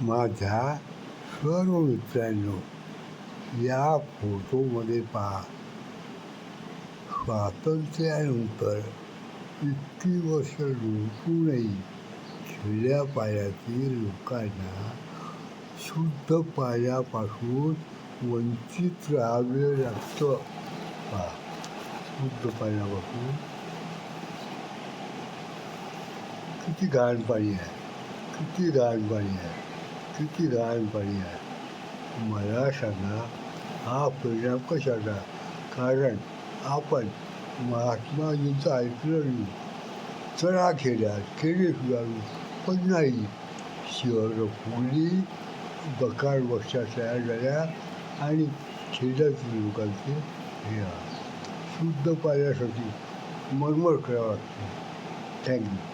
माझ्या सर्व मित्रांनो या फोटोमध्ये पहा. स्वातंत्र्यानंतर इतकी वर्ष लुटूनही खेड्यापाड्यातील लोकांना शुद्ध पाण्यापासून वंचित राहावे लागतं. पहा. शुद्ध पाण्यापासून किती घाण पाणी आहे. किती घाण पाणी आहे. किती लहानपणी पाणी आहे. मला सांगा हा परिणाम कशाचा? कारण आपण महात्माजींचं ऐकलं नाही. चढा केल्या खेडे सुधारू. पण नाही. शिवर फुगली बकार वस्त्या तयार झाल्या आणि खेड्यातील लोकांचे हे शुद्ध पाण्यासाठी मळमळ करावं लागते. थँक्यू